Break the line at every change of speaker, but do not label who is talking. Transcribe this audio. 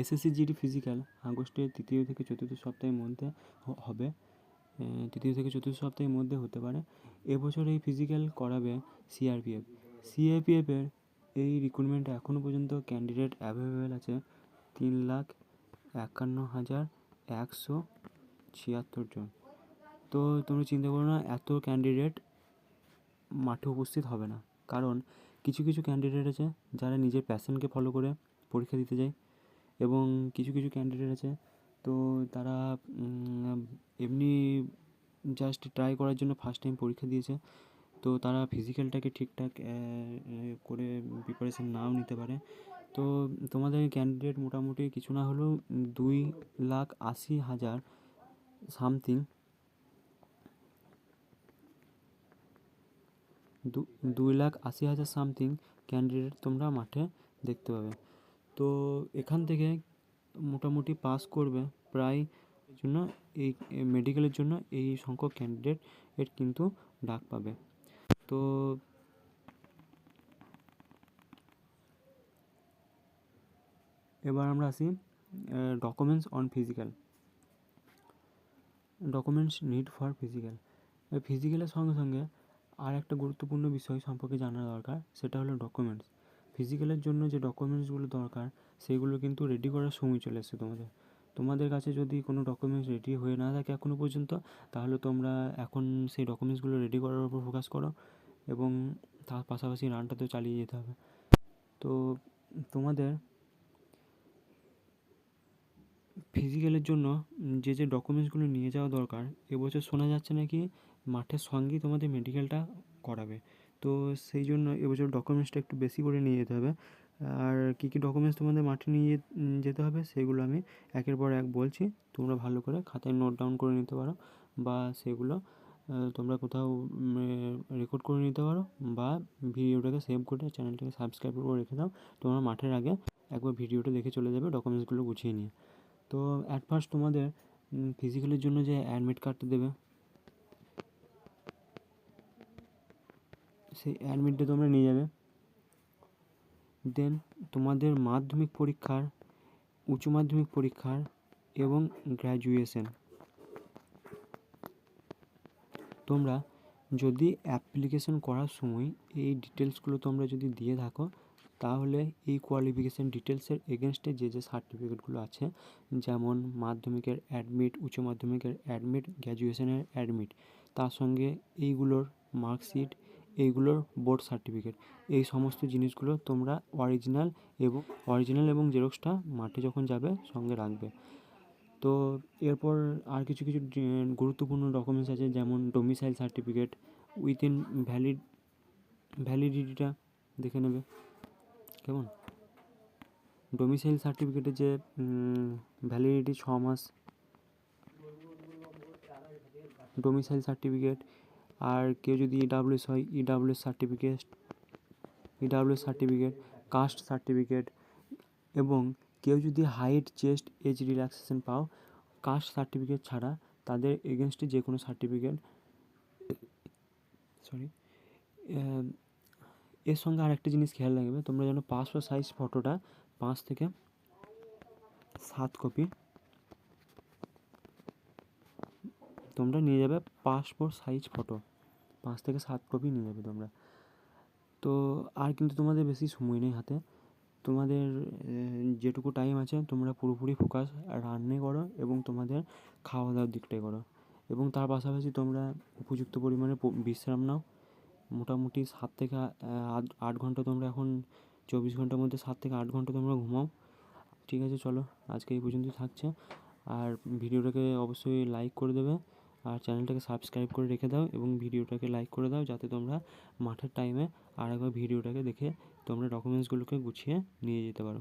SSC GD physical আগস্টের তৃতীয় থেকে চতুর্থ সপ্তাহের মধ্যে হবে। তৃতীয় থেকে চতুর্থ সপ্তাহের মধ্যে হতে পারে। এবছর এই ফিজিক্যাল করাবে সিআরপিএফ সিআরপিএফের এই রিক্রুটমেন্টে এখনও পর্যন্ত ক্যান্ডিডেট অ্যাভেলেবেল আছে তিন লাখ একান্ন হাজার একশো ছিয়াত্তর জন। তো তোমরা চিন্তা করো না, এত ক্যান্ডিডেট মাঠে উপস্থিত হবে না। কারণ কিছু কিছু ক্যান্ডিডেট আছে যারা নিজের প্যাশনকে ফলো করে পরীক্ষা দিতে যায়। এবং কিছু কিছু ক্যান্ডিডেট আছে। তো তারা এমনি জাস্ট ট্রাই করার জন্য ফার্স্ট টাইম পরীক্ষা দিয়েছে। তো তারা ফিজিক্যালটাকে ঠিকঠাক করে প্রিপারেশন নাও নিতে পারে। তো তোমাদের ক্যান্ডিডেট মোটামুটি কিছু না হলেও দুই লাখ আশি হাজার সামথিং দুই লাখ আশি হাজার সামথিং ক্যান্ডিডেট তোমরা মাঠে দেখতে পাবে। তো এখান থেকে মোটামুটি পাস করবে প্রায় জন্য এই মেডিকেলের জন্য এই সংখ্যক ক্যান্ডিডেট এর কিন্তু ডাক পাবে। তো এবার আমরা আসি documents on physical documents need for physical ফিজিক্যালের সঙ্গে সঙ্গে আর একটা গুরুত্বপূর্ণ বিষয় সম্পর্কে জানা দরকার, সেটা হলো ডকুমেন্টস ফিজিক্যালের জন্য যে ডকুমেন্টসগুলো দরকার, সেগুলো কিন্তু রেডি করার সময় চলে এসেছে তোমাদের। তোমাদের কাছে যদি কোনো ডকুমেন্টস রেডি হয়ে না থাকে এখনও পর্যন্ত, তাহলে তোমরা এখন সেই ডকুমেন্টসগুলো রেডি করার উপর ফোকাস করো এবং তার পাশাপাশি রানটা তো চালিয়ে যেতে হবে। তো তোমাদের ফিজিক্যালের জন্য যে যে ডকুমেন্টসগুলো নিয়ে যাওয়া দরকার এবছর শোনা যাচ্ছে নাকি মাঠের সঙ্গেই তোমাদের মেডিকেলটা করাবে। তো সেই জন্য এবছর ডকুমেন্টসটা একটু বেশি করে নিয়ে যেতে হবে। আর কী কী ডকুমেন্টস তোমাদের মাঠে নিয়ে যেতে হবে সেগুলো আমি একের পর এক বলছি। তোমরা ভালো করে খাতায় নোট ডাউন করে নিতে পারো বা সেগুলো তোমরা কোথাও রেকর্ড করে নিতে পারো বা ভিডিওটাকে সেভ করে চ্যানেলটাকে সাবস্ক্রাইব করে রেখে দাও। তোমরা মাঠের আগে একবার ভিডিওটা দেখে চলে যাবে ডকুমেন্টসগুলো গুছিয়ে নিয়ে। তো অ্যাট ফার্স্ট তোমাদের ফিজিক্যালের জন্য যে অ্যাডমিট কার্ডটা দেবে সেই অ্যাডমিটটা তোমরা নিয়ে যাবে। দেন তোমাদের মাধ্যমিক পরীক্ষার, উচ্চ মাধ্যমিক পরীক্ষার এবং গ্র্যাজুয়েশন তোমরা যদি অ্যাপ্লিকেশন করার সময় এই ডিটেলসগুলো তোমরা যদি দিয়ে থাকো, তাহলে এই কোয়ালিফিকেশান ডিটেলসের এগেনস্টে যে যে সার্টিফিকেটগুলো আছে, যেমন মাধ্যমিকের অ্যাডমিট উচ্চ মাধ্যমিকের অ্যাডমিট গ্র্যাজুয়েশনের অ্যাডমিট তার সঙ্গে এইগুলোর মার্কশিট এইগুলোর বোর্ড সার্টিফিকেট এই সমস্ত জিনিসগুলো তোমরা অরিজিনাল এবং অরিজিনাল এবং জেরক্সটা মাঠে যখন যাবে, সঙ্গে রাখবে। তো এরপর আর কিছু কিছু গুরুত্বপূর্ণ ডকুমেন্টস আছে, যেমন ডোমিসাইল সার্টিফিকেট উইথিন ভ্যালিড ভ্যালিডিটিটা দেখে নেবে। কেমন? ডোমিসাইল সার্টিফিকেটের যে ভ্যালিডিটি ছ মাস ডোমিসাইল সার্টিফিকেট আর কেউ যদি ইডাব্লিউএস হয় EWS certificate EWS certificate caste certificate এবং কেউ যদি হাইট চেস্ট এজ রিল্যাক্সেশন পাও কাস্ট সার্টিফিকেট ছাড়া তাদের এগেনস্টে যে কোনো সার্টিফিকেট সরি এর সঙ্গে আরেকটা জিনিস খেয়াল রাখবে, তোমরা যেন পাসপোর্ট সাইজ ফটোটা পাঁচ থেকে সাত কপি তোমরা নিয়ে যাবে পাসপোর্ট সাইজ ফটো পাঁচ থেকে সাত কপি নিয়ে যাবে তোমরা। তো আর কিন্তু তোমাদের বেশি সময় নেই হাতে। তোমাদের যেটুকু টাইম আছে, তোমরা পুরোপুরি ফোকাস রান্নে করো এবং তোমাদের খাওয়া দাওয়ার দিকটাই করো। এবং তার পাশাপাশি তোমরা উপযুক্ত পরিমাণে বিশ্রাম নাও। মোটামুটি সাত থেকে আট ঘণ্টা তোমরা এখন, চব্বিশ ঘণ্টার মধ্যে সাত থেকে আট ঘণ্টা তোমরা ঘুমাও। ঠিক আছে, চলো আজকে এই পর্যন্তই থাকছে। আর ভিডিওটাকে অবশ্যই লাইক করে দেবে। আর চ্যানেলটাকে সাবস্ক্রাইব করে রেখে দাও এবং ভিডিওটাকে লাইক করে দাও যাতে তোমরা মাঠের টাইমে আর একবার ভিডিওটাকে দেখে তোমরা ডকুমেন্টসগুলোকে গুছিয়ে নিয়ে যেতে পারো।